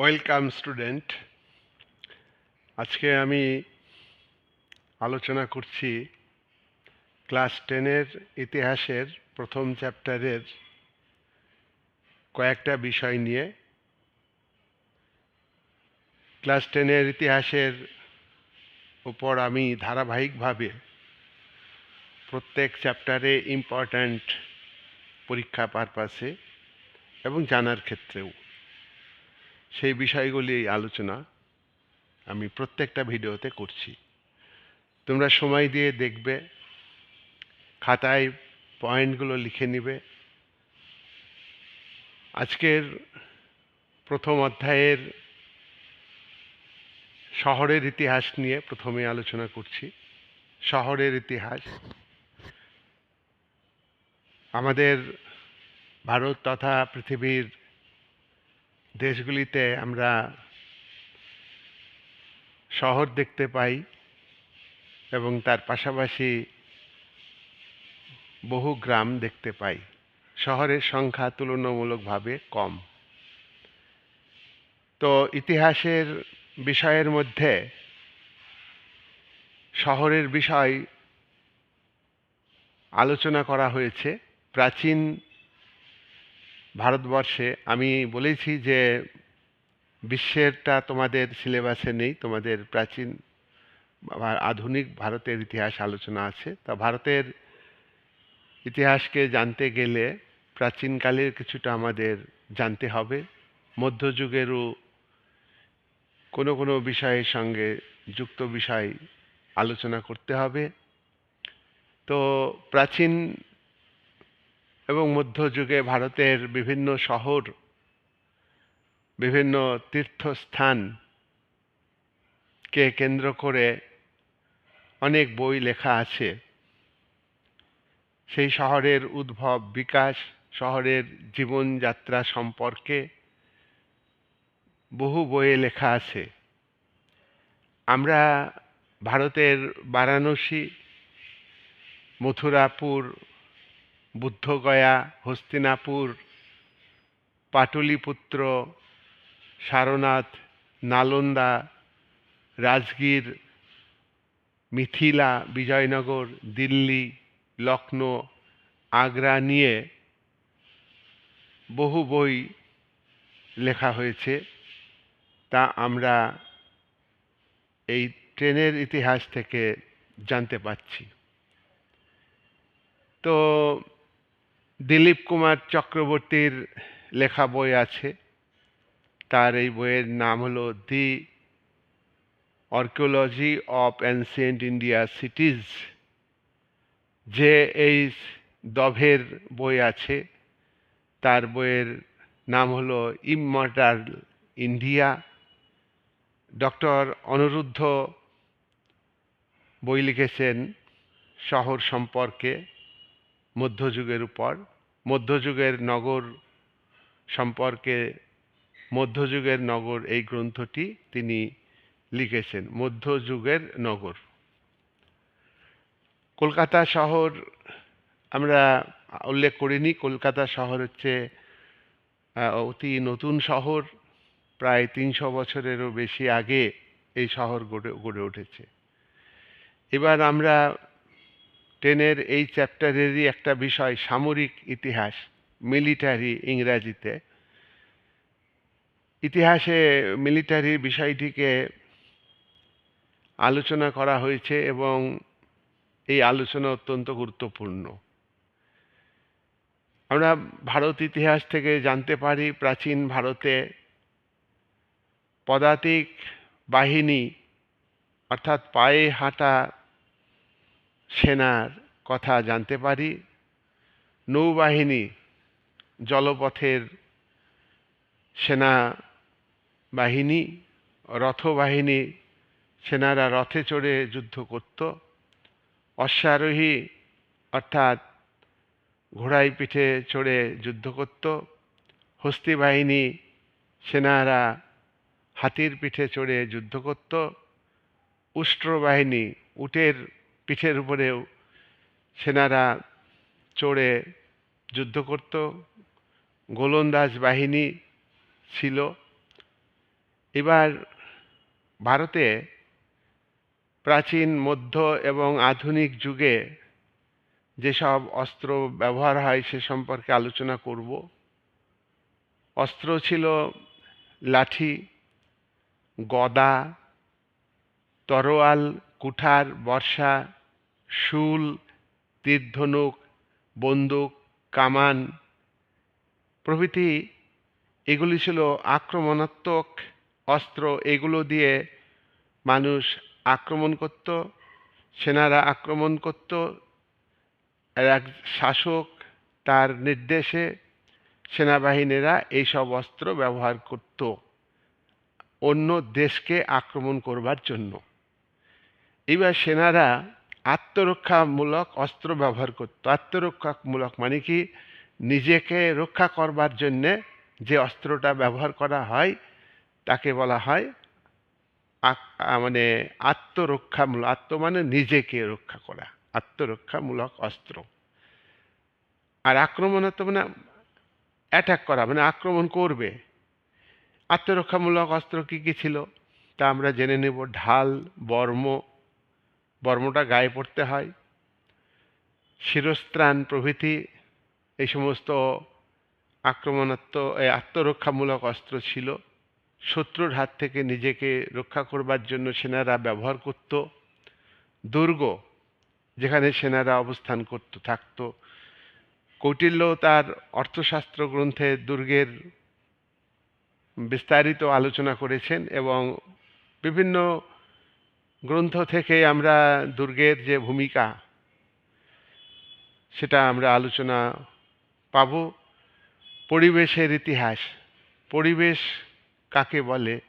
Welcome student. আজকে আমি আলোচনা করছি ক্লাস টেনের ইতিহাসের প্রথম চ্যাপ্টারের কয়েকটা বিষয় নিয়ে। ক্লাস টেনের ইতিহাসের উপর আমি ধারাবাহিকভাবে প্রত্যেক চ্যাপ্টারে ইম্পর্ট্যান্ট পরীক্ষা পারপাসে এবং জানার ক্ষেত্রেও। সেই বিষয়গুলি এই আলোচনা আমি প্রত্যেকটা ভিডিওতে করছি। তোমরা সময় দিয়ে দেখবে, খাতায় পয়েন্টগুলো লিখে নিবে। আজকের প্রথম অধ্যায়ের শহরের ইতিহাস নিয়ে প্রথমে আলোচনা করছি। শহরের ইতিহাস। আমাদের ভারত তথা পৃথিবীর দেশগুলিতে আমরা শহর দেখতে পাই এবং তার পাশাপাশি বহু গ্রাম দেখতে পাই। শহরের সংখ্যা তুলনামূলকভাবে কম। তো ইতিহাসের বিষয়ের মধ্যে শহরের বিষয় আলোচনা করা হয়েছে। প্রাচীন ভারতবর্ষে, আমি বলেছি যে বিশ্বেরটা তোমাদের সিলেবাসে নেই, তোমাদের প্রাচীন আধুনিক ভারতের ইতিহাস আলোচনা আছে। তা ভারতের ইতিহাসকে জানতে গেলে প্রাচীনকালের কিছুটা আমাদের জানতে হবে। মধ্যযুগেরও কোনো কোনো বিষয়ের সঙ্গে যুক্ত বিষয় আলোচনা করতে হবে। তো প্রাচীন এবং মধ্যযুগে ভারতের বিভিন্ন শহর, বিভিন্ন তীর্থস্থানকে কেন্দ্র করে অনেক বই লেখা আছে। সেই শহরের উদ্ভব, বিকাশ, শহরের জীবনযাত্রা সম্পর্কে বহু বইয়ে লেখা আছে। আমরা ভারতের বারাণসী, মথুরাপুর বুদ্ধগয়া, হস্তিনাপুর, পাটলিপুত্র, সারনাথ, নালন্দা, রাজগীর, মিথিলা, বিজয়নগর, দিল্লি, লখনৌ, আগ্রা নিয়ে বহু বই লেখা হয়েছে। তা আমরা এই ট্রেনের ইতিহাস থেকে জানতে পাচ্ছি তো দিলীপ কুমার চক্রবর্তীর লেখা বই আছে। তার এই বইয়ের নাম হলো the archaeology of ancient India cities. যে এই দভের বই আছে, তার বইয়ের নাম হলো ইমমর্টাল ইন্ডিয়া। ডক্টর অনিরুদ্ধ বই লিখেছেন শহর সম্পর্কে। মধ্যযুগের উপর, মধ্যযুগের নগর সম্পর্কে, মধ্যযুগের নগর এই গ্রন্থটি তিনি লিখেছেন, মধ্যযুগের নগর। কলকাতা শহর আমরা উল্লেখ করিনি, কলকাতা শহর হচ্ছে অতি নতুন শহর, প্রায় তিনশো বছরেরও বেশি আগে এই শহর গড়ে গড়ে উঠেছে। এবার আমরা টেনের এই চ্যাপ্টারেরই একটা বিষয়, সামরিক ইতিহাস, মিলিটারি ইংরাজিতে। ইতিহাসে মিলিটারি বিষয়টিকে আলোচনা করা হয়েছে এবং এই আলোচনা অত্যন্ত গুরুত্বপূর্ণ। আমরা ভারত ইতিহাস থেকে জানতে পারি, প্রাচীন ভারতে পদাতিক বাহিনী, অর্থাৎ পায়ে হাঁটা সেনার কথা জানতে পারি। নৌবাহিনী জলপথের সেনা বাহিনী রথবাহিনী সেনারা রথে চড়ে যুদ্ধ করত। অশ্বারোহী অর্থাৎ ঘোড়ায় পিঠে চড়ে যুদ্ধ করত। হস্তি বাহিনী সেনারা হাতির পিঠে চড়ে যুদ্ধ করত। উষ্ট্র বাহিনী উটের পিঠের উপরেও সেনারা চড়ে যুদ্ধ করত। গোলন্দাজ বাহিনী ছিল। এবার ভারতে প্রাচীন, মধ্য এবং আধুনিক যুগে যেসব অস্ত্র ব্যবহার হয় সে সম্পর্কে আলোচনা করব। অস্ত্র ছিল লাঠি, গদা, তরোয়াল, কুঠার বর্ষা শুল, তীর্ধনুক, বন্দুক, কামান প্রভৃতি এগুলি ছিল আক্রমণাত্মক অস্ত্র। এগুলো দিয়ে মানুষ আক্রমণ করত, সেনারা আক্রমণ করত। এক শাসক তার নির্দেশে সেনাবাহিনীরা এইসব অস্ত্র ব্যবহার করত অন্য দেশকে আক্রমণ করবার জন্য। এবার সেনারা আত্মরক্ষামূলক অস্ত্র ব্যবহার করত। আত্মরক্ষামূলক মানে কি? নিজেকে রক্ষা করবার জন্যে যে অস্ত্রটা ব্যবহার করা হয়, তাকে বলা হয় মানে আত্মরক্ষামূলক, আত্ম মানে নিজেকে রক্ষা করা, আত্মরক্ষামূলক অস্ত্র। আর আক্রমণাত্মক মানে অ্যাটাক করা মানে আক্রমণ করবে। আত্মরক্ষামূলক অস্ত্র কী কী ছিল? তা আমরা জেনে নেব। ঢাল, বর্ম বর্মটা গায়ে পড়তে হয়। শিরস্ত্রাণ প্রভৃতি এই সমস্ত আক্রমণাত্মক এই আত্মরক্ষামূলক অস্ত্র ছিল। শত্রুর হাত থেকে নিজেকে রক্ষা করবার জন্য সেনারা ব্যবহার করত। দুর্গ, যেখানে সেনারা অবস্থান করত, থাকত। কৌটিল্য তার অর্থশাস্ত্র গ্রন্থে দুর্গের বিস্তারিত আলোচনা করেছেন এবং বিভিন্ন গ্রন্থ থেকে আমরা দুর্গের যে ভূমিকা, সেটা আমরা আলোচনা পাব। পরিবেশের ইতিহাস, পরিবেশ কাকে বলে?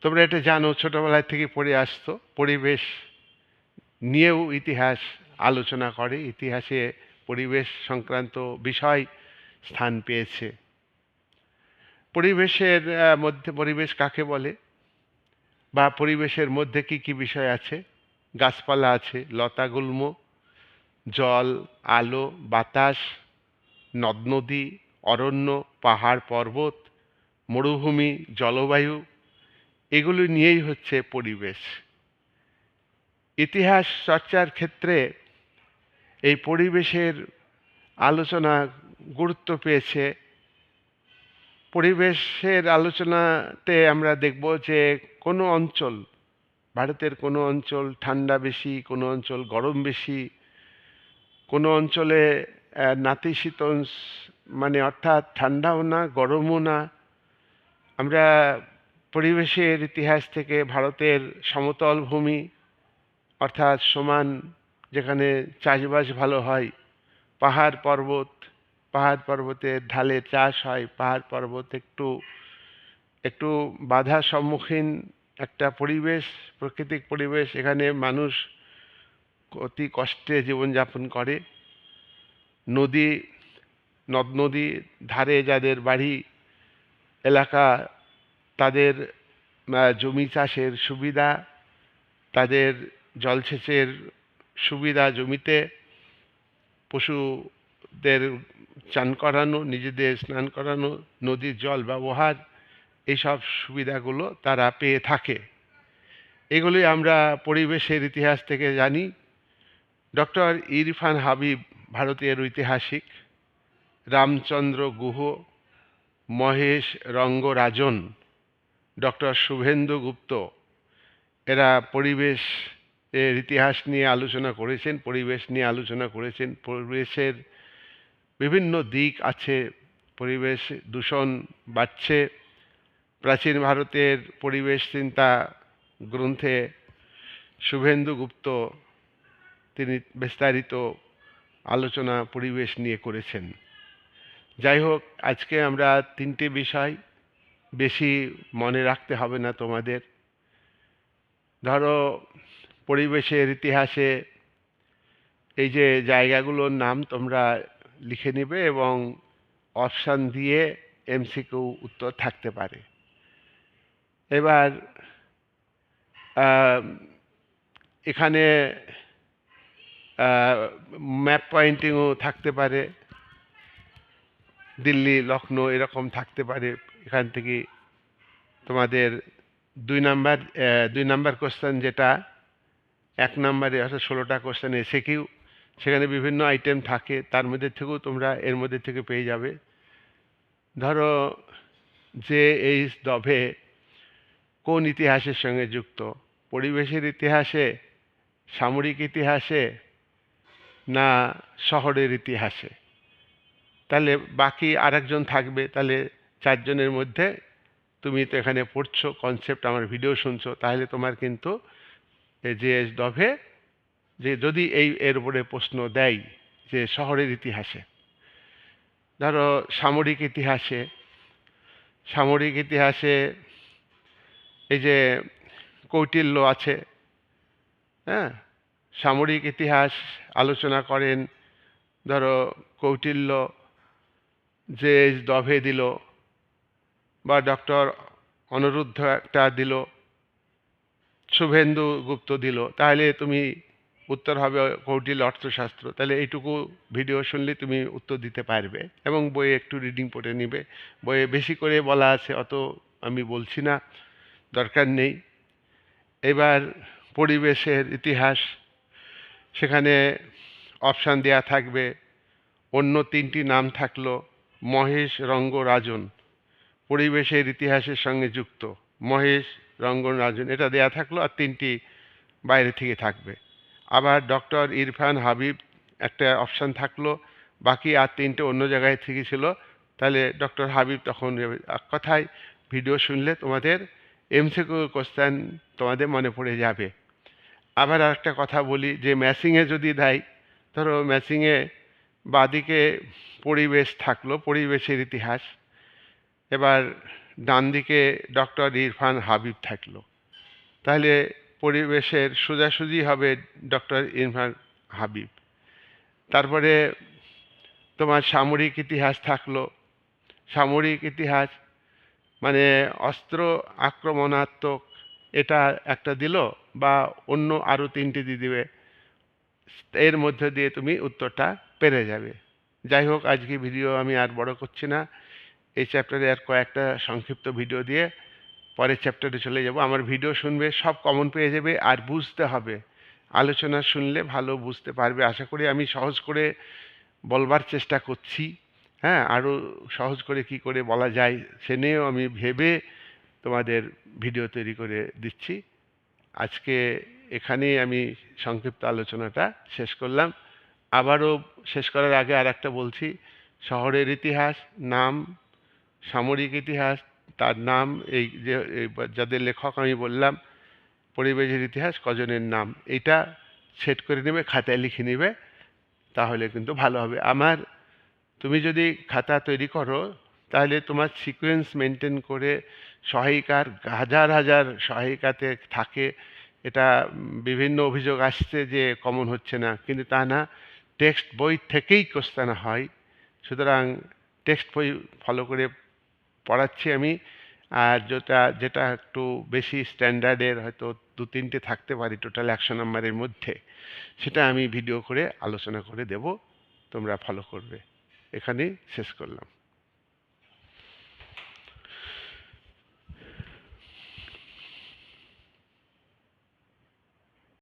তোমরা এটা জানো ছোটবেলায় থেকে পড়ে আসতো পরিবেশ নিয়েও ইতিহাস আলোচনা করে। ইতিহাসে পরিবেশ সংক্রান্ত বিষয় স্থান পেয়েছে। পরিবেশের মধ্যে পরিবেশ কাকে বলে? বা পরিবেশের মধ্যে কি কি বিষয় আছে? গাছপালা আছে লতা লতাগুল্ম, জল, আলো, বাতাস নদ নদী অরণ্য, পাহাড়, পর্বত, মরুভূমি, জলবায়ু, এগুলো নিয়েই হচ্ছে পরিবেশ। ইতিহাস চর্চার ক্ষেত্রে এই পরিবেশের আলোচনা গুরুত্ব পেয়েছে পরিবেশের আলোচনাতে আমরা দেখব যে কোনো অঞ্চল ভারতের কোনো অঞ্চল ঠান্ডা বেশি কোনো অঞ্চল গরম বেশি কোনো অঞ্চলে আহ, নাতিশীতোষ্ণ মানে অর্থাৎ ঠান্ডাও না গরমও না। আমরা পরিবেশের ইতিহাস থেকে ভারতের সমতল ভূমি অর্থাৎ সমান যেখানে চাষবাস ভালো হয় পাহাড় পর্বত পাহাড় পর্বতের ঢালে চাষ হয়, পাহাড় পর্বত একটু একটু বাধার সম্মুখীন একটা পরিবেশ, প্রাকৃতিক পরিবেশ, এখানে মানুষ অতি কষ্টে জীবনযাপন করে। নদী, নদ নদী ধারে যাদের বাড়ি, এলাকা, তাদের জমি চাষের সুবিধা, তাদের জলসেচের সুবিধা জমিতে পশুদের চান করানো, নিজেদের স্নান করানো, নদীর জল ব্যবহার এইসব সুবিধাগুলো তারা পেয়ে থাকে। এগুলি আমরা পরিবেশের ইতিহাস থেকে জানি। ডক্টর ইরফান হাবিব ভারতীয় ঐতিহাসিক, রামচন্দ্র গুহ, মহেশ রঙ্গরাজন, ডক্টর শুভেন্দু গুপ্ত, এরা পরিবেশ এর ইতিহাস নিয়ে আলোচনা করেছেন, পরিবেশ নিয়ে আলোচনা করেছেন, পরিবেশের বিভিন্ন দিক আছে, পরিবেশ দূষণ বাড়ছে, প্রাচীন ভারতের পরিবেশ চিন্তা গ্রন্থে শুভেন্দু গুপ্ত তিনি বিস্তারিত আলোচনা পরিবেশ নিয়ে করেছেন। যাই হোক, আজকে আমরা তিনটে বিষয় বেশি মনে রাখতে হবে না তোমাদের। ধরো, পরিবেশের ইতিহাসে এই যে জায়গাগুলোর নাম তোমরা লিখে নেবে এবং অপশান দিয়ে এমসিকিউ উত্তর থাকতে পারে। এবার এখানে ম্যাপ পয়েন্টিংও থাকতে পারে। দিল্লি লখনৌ এরকম থাকতে পারে। এখান থেকে তোমাদের দুই নাম্বার দুই নাম্বার কোশ্চেন যেটা, এক নাম্বারে অর্থাৎ ষোলোটা কোশ্চেন এসে কিউ সেখানে বিভিন্ন আইটেম থাকে, তার মধ্যে থেকেও তোমরা এর মধ্যে থেকে পেয়ে যাবে। ধরো যে এই দভে কোন ইতিহাসের সঙ্গে যুক্ত? পরিবেশের ইতিহাসে? সামরিক ইতিহাসে? না শহরের ইতিহাসে? তাহলে বাকি আরেকজন থাকবে, তাহলে চারজনের মধ্যে তুমি তো এখানে পড়ছো কনসেপ্ট আমার ভিডিও শুনছো, তাহলে তোমার কিন্তু যে দভে যে যদি এই এর উপরে প্রশ্ন দেয় যে শহরের ইতিহাসে, ধরো সামরিক ইতিহাসে সামরিক ইতিহাসে এই যে কৌটিল্য আছে হ্যাঁ? সামরিক ইতিহাস আলোচনা করেন, ধরো কৌটিল্য যে দভে দিল বা ডক্টর অনিরুদ্ধ একটা দিল, শুভেন্দু গুপ্ত দিল, তাহলে তুমি উত্তর হবে কৌটিল অর্থশাস্ত্র। তাহলে এইটুকু ভিডিও শুনলে তুমি উত্তর দিতে পারবে এবং বইয়ে একটু রিডিং পড়ে নিবে। বইয়ে বেশি করে বলা আছে, অত আমি বলছি না, দরকার নেই। এবার পরিবেশের ইতিহাস, সেখানে অপশান দেয়া থাকবে, অন্য তিনটি নাম থাকল, মহেশ রঙ্গ রাজন পরিবেশের ইতিহাসের সঙ্গে যুক্ত, মহেশ রঙ্গন রাজন এটা দেয়া থাকল আর তিনটি বাইরে থেকে থাকবে। আবার ডক্টর ইরফান হাবিব একটা অপশান থাকল, বাকি আর তিনটে অন্য জায়গায় থেকে ছিল তাহলে ডক্টর হাবিব তখন কথায় ভিডিও শুনলে তোমাদের এমসিকিউ কোশ্চেন তোমাদের মনে পড়ে যাবে। আবার আরেকটা কথা বলি, যে ম্যাচিংয়ে যদি দেয়, ধরো ম্যাচিংয়ে বাদিকে পরিবেশ থাকল, পরিবেশের ইতিহাস। এবার ডান দিকে ডক্টর ইরফান হাবিব থাকল। তাহলে পরিবেশের সোজাসুজি হবে ডক্টর ইরফান হাবিব। তারপরে তোমার সামরিক ইতিহাস থাকল। সামরিক ইতিহাস মানে অস্ত্র আক্রমণাত্মক এটা একটা দিল বা অন্য আরও তিনটে দিয়ে দিবে। এর মধ্যে দিয়ে তুমি উত্তরটা পেরে যাবে। যাই হোক, আজকে ভিডিও আমি আর বড় করছি না। এই চ্যাপ্টারে আর কয়েকটা সংক্ষিপ্ত ভিডিও দিয়ে পরের চ্যাপ্টারে চলে যাব। আমার ভিডিও শুনবে, সব কমন পেয়ে যাবে আর বুঝতে হবে। আলোচনা শুনলে ভালো বুঝতে পারবে। আশা করি আমি সহজ করে বলবার চেষ্টা করছি। হ্যাঁ আরও সহজ করে কি করে বলা যায় সে নিয়েও আমি ভেবে তোমাদের ভিডিও তৈরি করে দিচ্ছি। আজকে এখানেই আমি সংক্ষিপ্ত আলোচনাটা শেষ করলাম। আবারও শেষ করার আগে আর একটা বলছি। শহরের ইতিহাস, নাম, সামরিক ইতিহাস তার নাম, এই যে যাদের লেখক আমি বললাম, পরিবেশের ইতিহাস কজনের নাম, এটা সেট করে নেবে, খাতায় লিখে নেবে, তাহলে কিন্তু ভালো হবে। আমার, তুমি যদি খাতা তৈরি করো, তাহলে তোমার সিকোয়েন্স মেনটেন করে সহায়িকার, হাজার হাজার সহায়িকাতে থাকে, এটা বিভিন্ন অভিযোগ আসছে যে কমন হচ্ছে না, কিন্তু তা না টেক্সট বই থেকেই কোশ্চেন হয়। সুতরাং টেক্সট বই ফলো করে পড়াচ্ছি আমি, আর যেটা যেটা একটু বেশি স্ট্যান্ডার্ডের হয়তো দু তিনটে থাকতে পারি টোটাল একশো নম্বরের মধ্যে, সেটা আমি ভিডিও করে আলোচনা করে দেব, তোমরা ফলো করবে। এখানেই শেষ করলাম।